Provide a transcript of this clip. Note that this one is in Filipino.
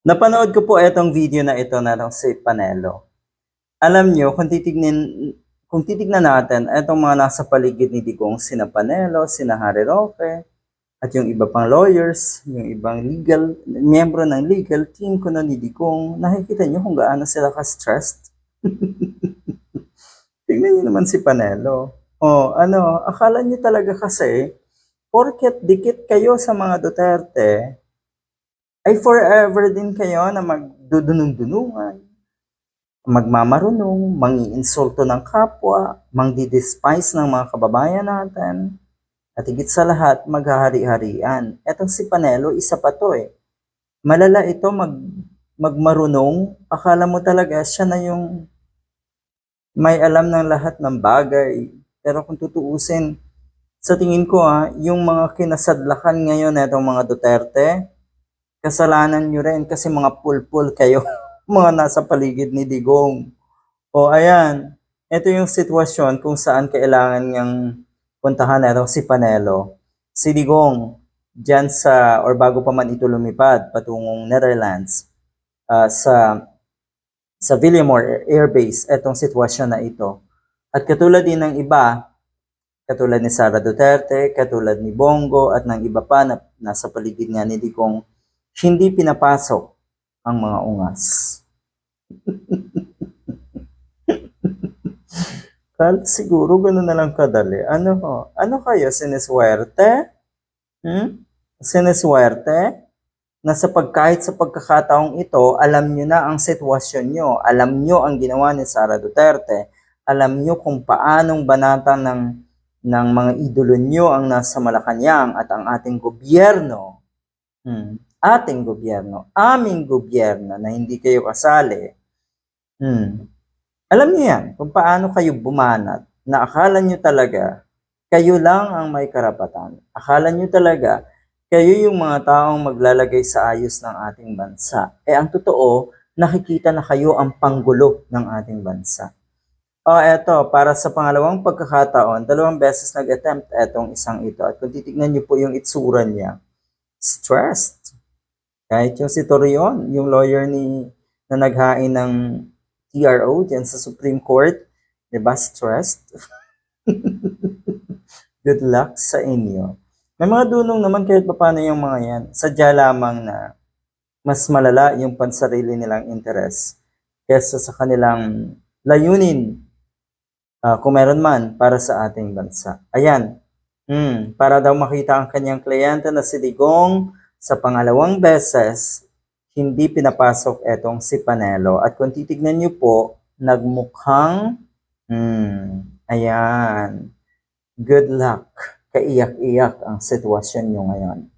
Napanood ko po itong video na ito na ng si Panelo. Alam nyo, kung titignan, kung titignan natin, itong mga nasa paligid ni Digong, sina Panelo, sina Harry Roque, at yung iba pang lawyers, yung ibang legal, miyembro ng legal team ko na ni Digong, nakikita nyo kung gaano sila ka-stressed. Tingnan nyo naman si Panelo. Oh, ano, akala nyo talaga kasi, porket dikit kayo sa mga Duterte, ay forever din kayo na magdudunong-dunungan, magmamarunong, mangiinsulto ng kapwa, mangdi-despise ng mga kababayan natin, at higit sa lahat, maghahari-harian. Etong si Panelo, isa pa to eh. Malala ito mag, magmarunong, akala mo talaga siya na yung may alam ng lahat ng bagay. Pero kung tutuusin, sa tingin ko ah, yung mga kinasadlakan ngayon na itong mga Duterte, kasalanan nyo rin kasi mga pulpul kayo, mga nasa paligid ni Digong. O ayan, ito yung sitwasyon kung saan kailangan niyang puntahan na si Panelo. Si Digong, dyan sa, or bago pa man ito lumipad, patungong Netherlands, ah, sa sa Villamore Air Base, etong sitwasyon na ito. At katulad din ng iba, katulad ni Sara Duterte, katulad ni Bongo, at ng iba pa na nasa paligid nga ni Digong, hindi pinapasok ang mga ungas. Kala siguro ganun na lang kadali. Ano ho? Ano kayo? Siniswerte? Hmm? Siniswerte? Na sa pagkahit sa pagkakataong ito, alam nyo na ang sitwasyon nyo. Alam nyo ang ginawa ni Sara Duterte. Alam nyo kung paanong banata ng, ng mga idolo nyo ang nasa Malacanang at ang ating gobyerno. Hmm. Ating gobyerno. Aming gobyerno na hindi kayo kasali. Hmm. Alam niyo yan, kung paano kayo bumanat na akala niyo talaga kayo lang ang may karapatan. Akala niyo talaga kayo yung mga taong maglalagay sa ayos ng ating bansa. Eh ang totoo, nakikita na kayo ang panggulo ng ating bansa. O eto, para sa pangalawang pagkakataon, dalawang beses nag-attempt etong isang ito. At kung titignan niyo po yung itsura niya, stressed. Kahit yung si Torion, yung lawyer ni na naghain ng TRO dyan sa Supreme Court, di ba, stressed? Good luck sa inyo. May mga dunong naman kahit paano yung mga yan. Sadya lamang na mas malala yung pansarili nilang interes kesa sa kanilang layunin ah, kung meron man para sa ating bansa. Ayan, hmm, para daw makita ang kanyang kliyente na si Digong sa pangalawang beses, hindi pinapasok etong si Panelo. At kung titignan niyo po, nagmukhang, hmm, ayan, good luck. Kaiyak-iyak ang sitwasyon niyo ngayon.